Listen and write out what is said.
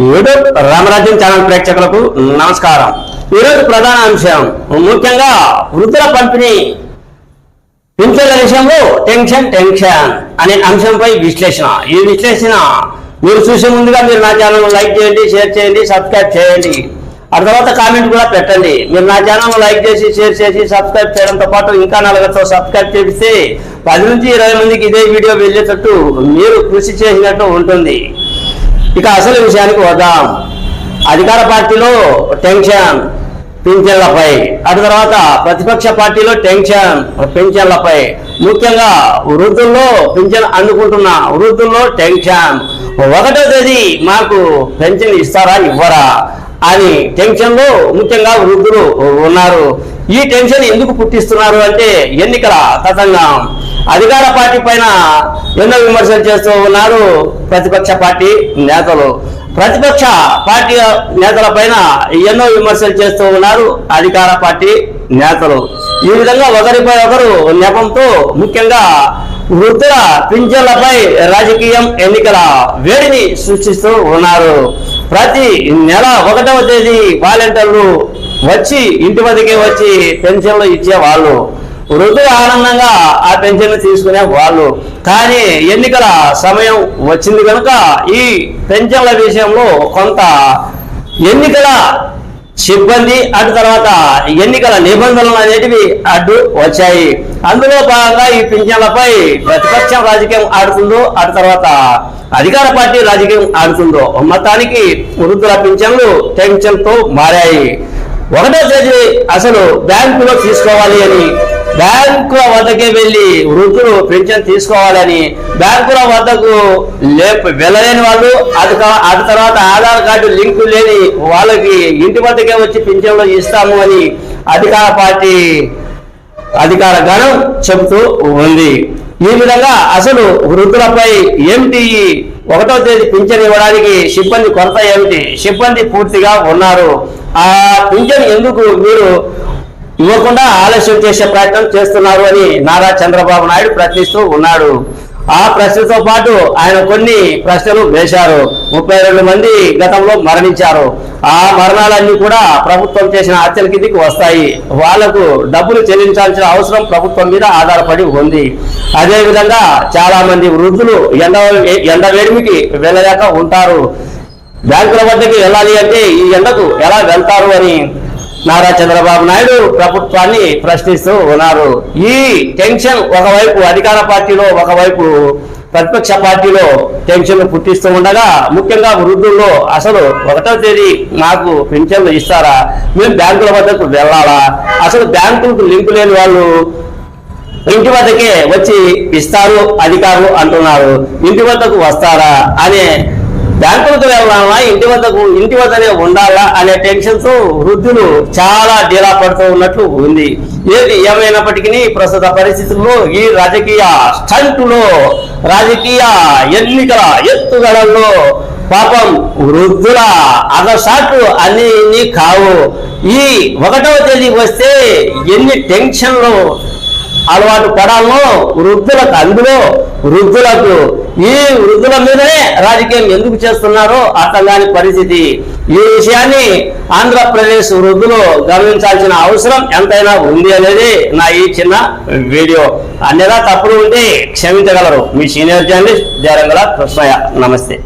YouTube రామరాజ్యం channel ప్రేక్షకులకు నమస్కారం. ఈరోజు ప్రధాన అంశం ముఖ్యంగా వృద్ధుల పంపిణీ. పింఛన్ల విషయంలో టెన్షన్ టెన్షన్ అనే అంశంపై విశ్లేషణ. ఈ విశ్లేషణ మీరు చూసే ముందుగా మీరు నా ఛానల్ లైక్ చేయండి షేర్ చేయండి సబ్స్క్రైబ్ చేయండి. ఆ తర్వాత కామెంట్ కూడా పెట్టండి. మీరు నా ఛానల్ లైక్ చేసి షేర్ చేసి సబ్స్క్రైబ్ చేయడంతో పాటు ఇంకా నలుగురితో సబ్స్క్రైబ్ చేస్తే పది నుంచి ఇరవై మందికి ఇదే వీడియో వెళ్ళేటట్టు మీరు కృషి చేసినట్టు ఉంటుంది. ఇక అసలు విషయానికి వద్దాం. అధికార పార్టీలో టెన్షన్ పింఛన్లపై. అటు తర్వాత ప్రతిపక్ష పార్టీలో టెన్షన్ పింఛన్లపై. ముఖ్యంగా వృద్ధుల్లో పింఛన్ అందుకుంటున్న వృద్ధుల్లో టెన్షన్. ఒకటో తేదీ మాకు పెన్షన్ ఇస్తారా ఇవ్వరా? అని టెన్షన్లో ముఖ్యంగా వృద్ధులు ఉన్నారు. ఈ టెన్షన్ ఎందుకు పుట్టిస్తున్నారు అంటే ఎన్నికల తతంగం. అధికార పార్టీ పైన ఎన్నో విమర్శలు చేస్తూ ఉన్నారు ప్రతిపక్ష పార్టీ నేతలు. ప్రతిపక్ష పార్టీ నేతల పైన ఎన్నో విమర్శలు చేస్తూ ఉన్నారు అధికార పార్టీ నేతలు. ఈ విధంగా ఒకరిపై ఒకరు నెపంతో ముఖ్యంగా వృద్ధుల పింఛన్లపై రాజకీయం ఎన్నికల వేడిని సృష్టిస్తూ ఉన్నారు. ప్రతి నెల ఒకటవ తేదీ వాలంటీర్లు వచ్చి ఇంటి వద్దకే వచ్చి పెన్షన్లు ఇచ్చే వాళ్ళు వృద్ధులు ఆనందంగా ఆ పెన్షన్లు తీసుకునే వాళ్ళు. కానీ ఎన్నికల సమయం వచ్చింది కనుక ఈ పెన్షన్ల విషయంలో కొంత ఎన్నికల సిబ్బంది అటు తర్వాత ఎన్నికల నిబంధనలు అనేటివి అడ్డు వచ్చాయి. అందులో భాగంగా ఈ పింఛన్లపై ప్రతిపక్షం రాజకీయం ఆడుతుందో అటు తర్వాత అధికార పార్టీ రాజకీయం ఆడుతుందో మొత్తానికి వృద్ధుల పింఛన్లు టెన్షన్తో మారాయి. ఒకటో తేదీ అసలు బ్యాంకులో తీసుకోవాలి అని బ్యాంకుల వద్దకే వెళ్ళి వృద్ధులు పెన్షన్ తీసుకోవాలని బ్యాంకుల వద్దకు లేప వెళ్ళలేని వాళ్ళు అది అది తర్వాత ఆధార్ కార్డు లింకు లేని వాళ్ళకి ఇంటి వద్దకే వచ్చి పింఛన్లు ఇస్తాము అని అధికార పార్టీ అధికార గణం చెబుతూ ఉంది. ఈ విధంగా అసలు వృద్ధులపై ఏమిటి ఒకటో తేదీ పింఛన్ ఇవ్వడానికి సిబ్బంది కొరత ఏమిటి? సిబ్బంది పూర్తిగా ఉన్నారు. ఆ పింఛన్ ఎందుకు మీరు ఇవ్వకుండా ఆలస్యం చేసే ప్రయత్నం చేస్తున్నారు అని నారా చంద్రబాబు నాయుడు ప్రశ్నిస్తూ ఉన్నాడు. ఆ ప్రశ్నతో పాటు ఆయన కొన్ని ప్రశ్నలు వేశారు. ముప్పై రెండు మంది గతంలో మరణించారు. ఆ మరణాలన్నీ కూడా ప్రభుత్వం చేసిన హత్యల కిందికి వస్తాయి. వాళ్ళకు డబ్బులు చెల్లించాల్సిన అవసరం ప్రభుత్వం మీద ఆధారపడి ఉంది. అదేవిధంగా చాలా మంది వృద్ధులు ఎండ ఎండ వేడిమికి వెళ్ళలేక ఉంటారు. బ్యాంకుల వద్దకు వెళ్ళాలి అంటే ఈ ఎండకు ఎలా వెళ్తారు అని నారా చంద్రబాబు నాయుడు ప్రభుత్వాన్ని ప్రశ్నిస్తూ ఉన్నారు. ఈ టెన్షన్ ఒకవైపు అధికార పార్టీలో ఒకవైపు ప్రతిపక్ష పార్టీలో టెన్షన్లు పుట్టిస్తూ ఉండగా ముఖ్యంగా వృద్ధుల్లో అసలు ఒకటో తేదీ మాకు పెన్షన్లు ఇస్తారా? మేము బ్యాంకుల వద్దకు వెళ్ళాలా? అసలు బ్యాంకులకు లింకు లేని వాళ్ళు ఇంటి వద్దకే వచ్చి ఇస్తారు అధికారులు అంటున్నారు. ఇంటి వద్దకు వస్తారా? అనే బ్యాంకులకు వెళ్ళాలా? ఇంటి వద్దకు ఇంటి వద్దనే ఉండాలా? అనే టెన్షన్స్ వృద్ధులు చాలా డీలా పడుతూ ఉన్నట్లు ఉంది. ఏది ఏమైనప్పటికీ ప్రస్తుత పరిస్థితుల్లో ఈ రాజకీయ స్టంటులో రాజకీయ ఎన్నికల ఎత్తుగడల్లో పాపం వృద్ధుల అగసాట్లు అన్ని కావు. ఈ ఒకటవ తేదీ వస్తే ఎన్ని టెన్షన్లు అలవాటు పడాలో వృద్ధులకు అందులో వృద్ధులకు ఈ వృద్ధుల మీదనే రాజకీయం ఎందుకు చేస్తున్నారో అర్థం కాని పరిస్థితి. ఈ విషయాన్ని ఆంధ్రప్రదేశ్ వృద్ధులు గమనించాల్సిన అవసరం ఎంతైనా ఉంది అనేది నా ఈ చిన్న వీడియో. అన్నిలా తప్పులు ఉంటే క్షమించగలరు. మీ సీనియర్ జర్నలిస్ట్ జరంగల కృష్ణయ్య. నమస్తే.